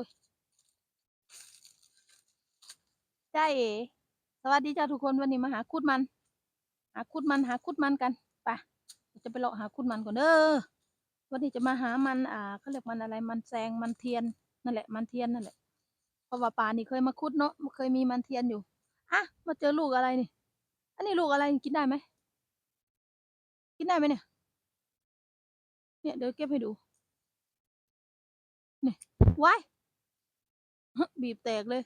อ้ยจ้าเอ๋สวัสดีจ้าทุกคนวันนี้มาหาคุดมัน หาคุดมันหาคุดมันกันไปจะไปเลาะหาคุดมันก่อนเด้อวันนี้จะมาหามัน อ่าเขาเรียกมันอะไรมันแซงมันเทียนนั่นแหละ มันเทียนนั่นแหละเพราะว่าป่านี่เคยมาคุดเนาะเคยมีมันเทียนอยู่อะมาเจอลูกอะไรนี่ อันนี้ลูกอะไรกินได้ไหมกินได้ไหมเนี่ย เนี่ยเดี๋ยวเก็บให้ดูนี่ว้าย ฮะบีบแตกเลย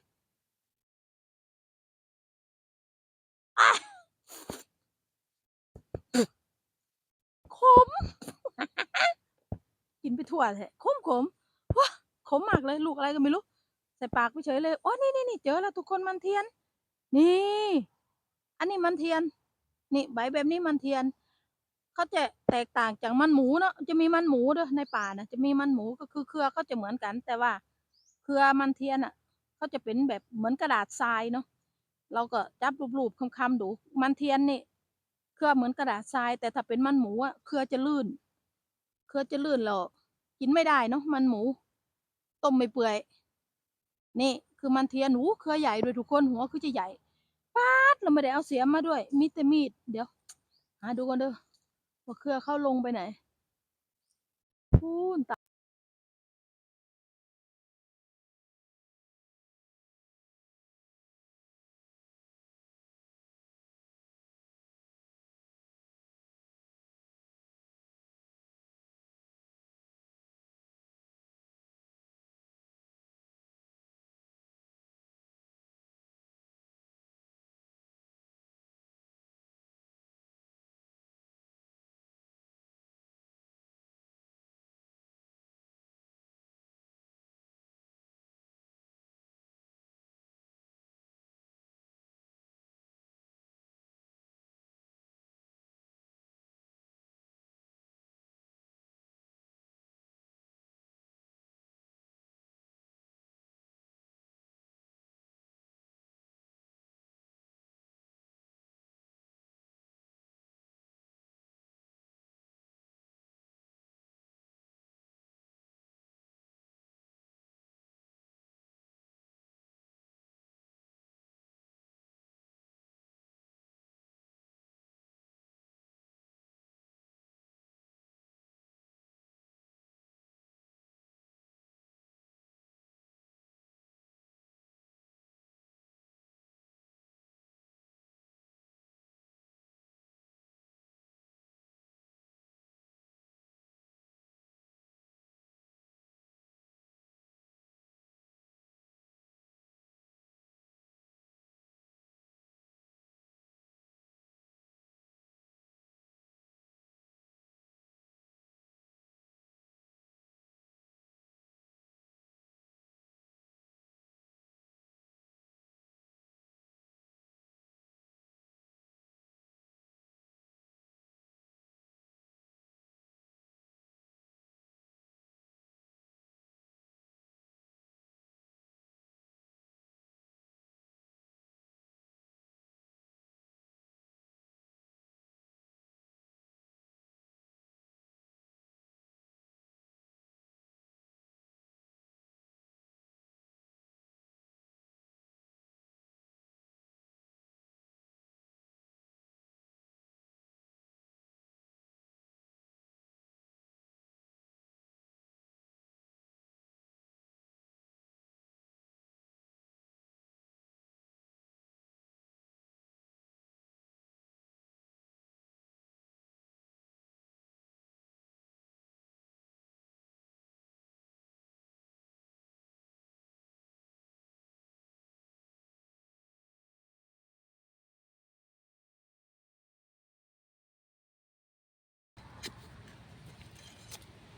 ขม กินไปทั่วแท้ขมขมว้าขมมากเลยลูกอะไรก็ไม่รู้ ใส่ปากไปเฉยเลยโอ้นี่นี่นี่เจอแล้วทุกคนมันเทียน นี่ อันนี้มันเทียน นี่ใบแบบนี้มันเทียน เขาจะแตกต่างจากมันหมูเนาะจะมีมันหมูด้วยในป่านะจะมีมันหมูก็คือเครือเขาจะเหมือนกัน แต่ว่า เครือมันเทียนอะเขาจะเป็นแบบเหมือนกระดาษทรายเนาะเราก็จับรูปๆคำๆดูมันเทียนนี่เครือเหมือนกระดาษทราย แต่ถ้าเป็นมันหมูอะเครือจะลื่น เครือจะลื่นแล้วกินไม่ได้เนาะมันหมูต้มไม่เปื่อย นี่คือมันเทียนหนูเครือใหญ่ด้วยทุกคนหัวคือจะใหญ่ป๊าดเราไม่ได้เอาเสียมมาด้วย มีแต่มีดเดี๋ยวหาดูกันเด้อว่าเครือเข้าลงไปไหนพูนตา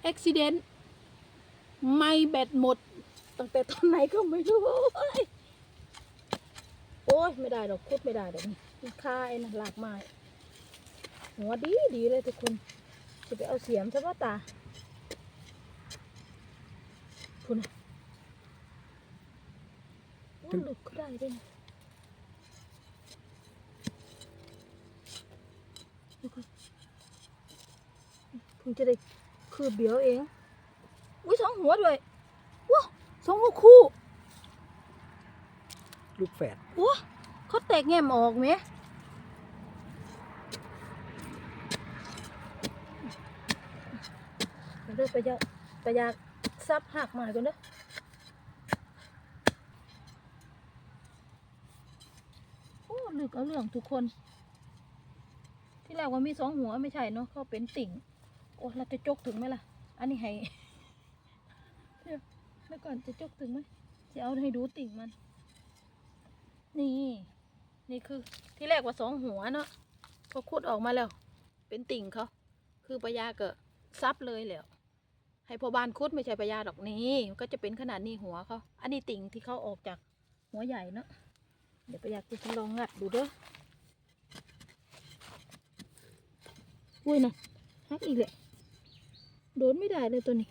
อุบิเหตุไม่แบตหมด ตั้งแต่ตอนไหนก็ไม่รู้ โอ้ยไม่ได้ดอกคุดไม่ได้ดอกนี่มันคาไอ้นะหลากไม้หัวดีดีเลยทุกคนจะไปเอาเสียมซะว่าตาคุณน่ะโอ้ยหลุดก็ได้ด้วยนะดูก่อนพิ่งจะได้ คืบเดียวเอง อุ้ยสองหัวด้วยว้าสองหัวคู่ลูกแฝดโอ้เขาแตกแง่มออกไหมเดี๋ยวไปยาไปยาซับหักมาก่อนเด้อโอ้ลึกเอาเรื่องทุกคน ที่แรกว่ามีสองหัวไม่ใช่เนาะเขาเป็นติ่ง โอ้เราจะจกถึงไหมล่ะ อันนี้ให้เดี๋ยวก่อนจะจกถึงไหมจะเอาให้ดูติ่งมัน นี่ นี่คือที่แรกว่าสองหัวเนาะพอขุดออกมาแล้ว เป็นติ่งเขา คือปลายาเกิดซับเลยแหล้ว ให้พอบานคุดไม่ใช่ปลายาดอกนี้ ก็จะเป็นขนาดนี้หัวเขา อันนี้ติ่งที่เขาออกจากหัวใหญ่เนาะ เดี๋ยวปลายาจะลองงัดดูเด้ออุ้ยนะฮักอีกเลย โดนไม่ได้เลยตัวนี้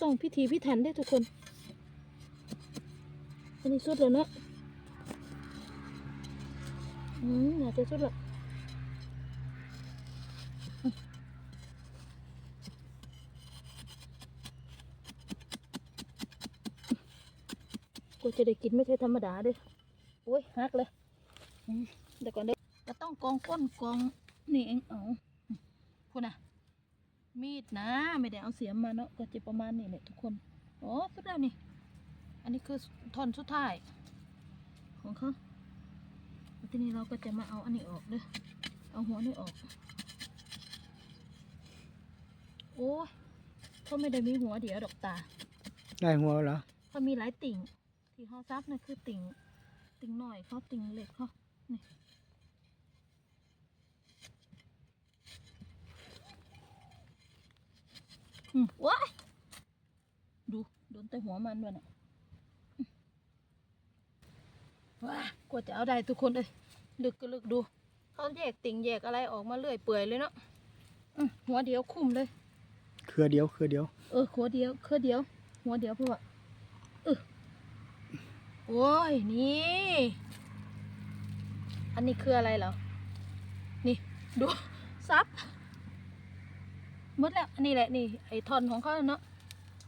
ต้องพิธีพิถันได้ทุกคน อันนี้สุดแล้วเนอะอืมน่าจะสุดละกูจะได้กินไม่ใช่ธรรมดาด้วยโอ้ยหักเลยเดี๋ยวก่อนเด้ อก็ต้องกองก้นกองนี่เองเอาอืมพูดนะมีดนะ ไม่ได้เอาเสียมมาเนาะก็จะประมาณนี้แหละทุกคนโอ้สุดแล้วนี่ อันนี้คือท่อนสุดท้าย ของเขาแล้วทีนี้เราก็จะมาเอาอันนี้ออกเด้อเอาหัวนี่ออก โอ้ยเขาไม่ได้มีหัวเดียวดอกตา ได้หัวแล้วเหรอเขามีหลายติ่ง ที่เขาซับนะคือติ่ง ติ่งหน่อยเขาติ่งเล็กเขานี่อืม ว้ายดูโดนแต่หัวมันด้วยนะอืมว้ากว่าจะเอาได้ทุกคนเลยลึกก็ลึกดูเขาแยกติ่งแยกอะไรออกมาเรื่อยเปื่อยเลยเนาะอืมหัวเดียวคุ้มเลย เครือเดียวเครือเดียว เออหัวเดียวเครือเดียว หัวเดียวเพราะว่าเออโอ้ยนี่ อันนี้คืออะไรเหรอ นี่ดูซับ หมดแล้วอันนี้แหละนี่ไอ้ท่อนของเขาเนาะ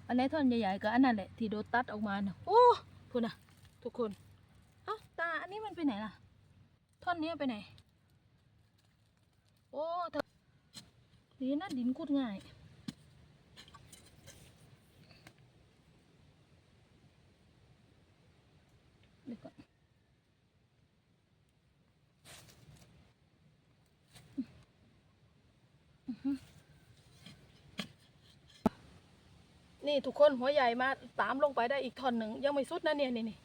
อันไหนท่อนใหญ่ๆก็อันนั้นแหละที่โดนตัดออกมาเนาะโอ้พูดนะทุกคนเอ้าตาอันนี้มันไปไหนล่ะ ท่อนนี้ไปไหน โอ้เธอดีนะดินกุดง่าย เดี๋ยวก่อนอื้อหือ นี่ทุกคนหัวใหญ่มาตามลงไปได้อีกท่อนหนึ่งยังไม่สุดนะเนี่ยนี่นี่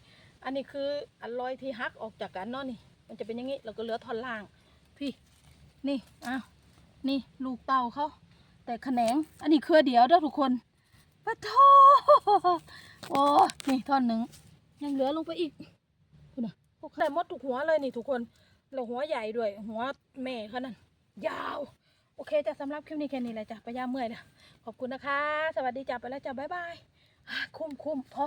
อันนี้คืออันลอยที่ฮักออกจากกันเนาะนี่ มันจะเป็นอย่างนี้เราก็เหลือท่อนล่าง พี่ นี่อ้าวนี่ลูกเต่าเขาแต่แขนง อันนี้เครือเดียวเด้อทุกคนปะโทโอ้นี่ท่อนหนึ่งยังเหลือลงไปอีกคุณน่ะพวกได้หมดทุกหัวเลยนี่ทุกคนแล้วหัวใหญ่ด้วย หัวแม่เขานั่นยาว โอเคจ้ะสำหรับคลิปนี้แค่นี้แหละจ้ะไปย่าเมื่อยนะขอบคุณนะคะ สวัสดีจ้ะไปแล้วจ้ะบ๊ายบาย คุ้มคุ้มพอ